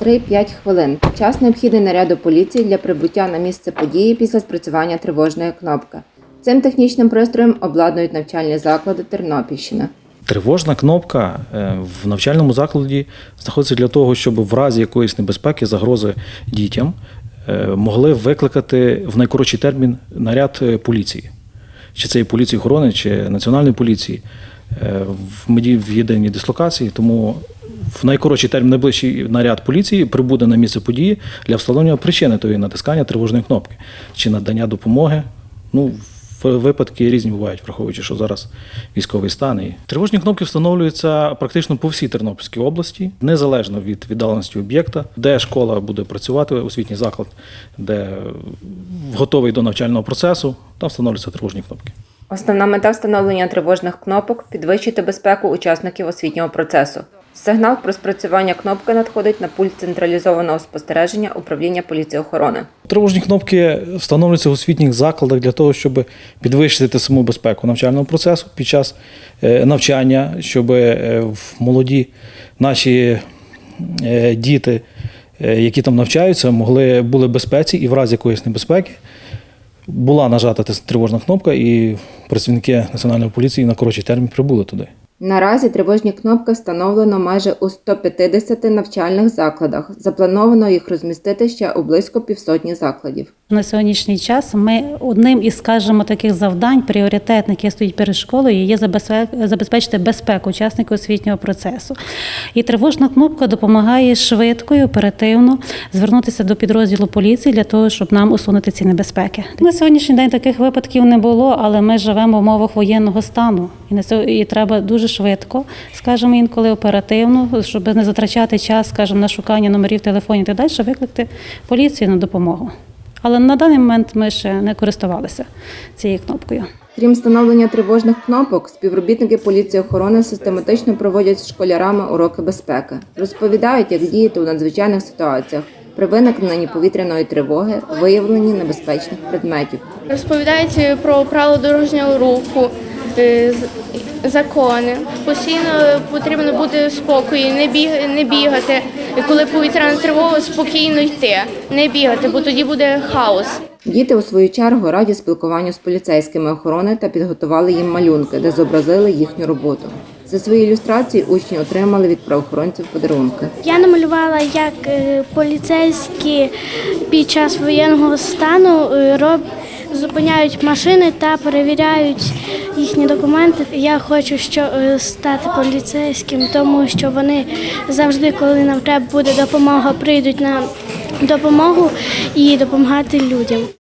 3-5 хвилин. Час необхідний наряду поліції для прибуття на місце події після спрацювання тривожної кнопки. Цим технічним пристроєм обладнують навчальні заклади Тернопільщини. Тривожна кнопка е, в навчальному закладі знаходиться для того, щоб в разі якоїсь небезпеки, загрози дітям е, могли викликати в найкоротший термін наряд е, поліції. Чи це є поліції охорони, чи національної поліції. В- Ми в єдиній дислокації, тому в найкоротший термін найближчий наряд поліції прибуде на місце події для встановлення причини тої натискання тривожної кнопки чи надання допомоги. Ну, випадки різні бувають, враховуючи, що зараз військовий стан. І тривожні кнопки встановлюються практично по всій Тернопільській області, незалежно від віддаленості об'єкта, де школа буде працювати, освітній заклад, де готовий до навчального процесу, там встановлюються тривожні кнопки. Основна мета встановлення тривожних кнопок підвищити безпеку учасників освітнього процесу. Сигнал про спрацювання кнопки надходить на пульт централізованого спостереження управління поліції охорони. Тривожні кнопки встановлюються в освітніх закладах для того, щоб підвищити саму безпеку навчального процесу під час е, навчання, щоб е, молоді наші е, діти, які там навчаються, могли були безпеці і в разі якоїсь небезпеки була нажата тривожна кнопка, і працівники національної поліції на коротший термін прибули туди. Наразі тривожні кнопки встановлено майже у 150 навчальних закладах. Заплановано їх розмістити ще у близько півсотні закладів. На сьогоднішній час ми одним із, скажімо, таких завдань, пріоритетних, які стоїть перед школою, є забезпе- забезпечити безпеку учасників освітнього процесу. І тривожна кнопка допомагає швидко і оперативно звернутися до підрозділу поліції для того, щоб нам усунути ці небезпеки. На сьогоднішній день таких випадків не було, але ми живемо в умовах воєнного стану, і на це і треба дуже швидко, скажімо, інколи оперативно, щоб не затрачати час, скажімо, на шукання номерів телефонів і так далі, викликати поліцію на допомогу. Але на даний момент ми ще не користувалися цією кнопкою. Крім встановлення тривожних кнопок, співробітники поліції охорони систематично проводять з школярами уроки безпеки, розповідають, як діяти у надзвичайних ситуаціях при виникненні повітряної тривоги, виявленні небезпечних предметів. Розповідають про правила дорожнього руху, закони. Постійно потрібно бути в спокої, не біг- не бігати. І Коли повітряна тривога, спокійно йти, не бігати, бо тоді буде хаос. Діти у свою чергу раді спілкуванню з поліцейськими охорони та підготували їм малюнки, де зобразили їхню роботу. За свої ілюстрації учні отримали від правоохоронців подарунки. Я намалювала, як е, поліцейські під час воєнного стану е, роб... зупиняють машини та перевіряють їхні документи. Я хочу що, е, стати поліцейським, тому що вони завжди, коли нам треба буде допомога, прийдуть на допомогу і допомагати людям.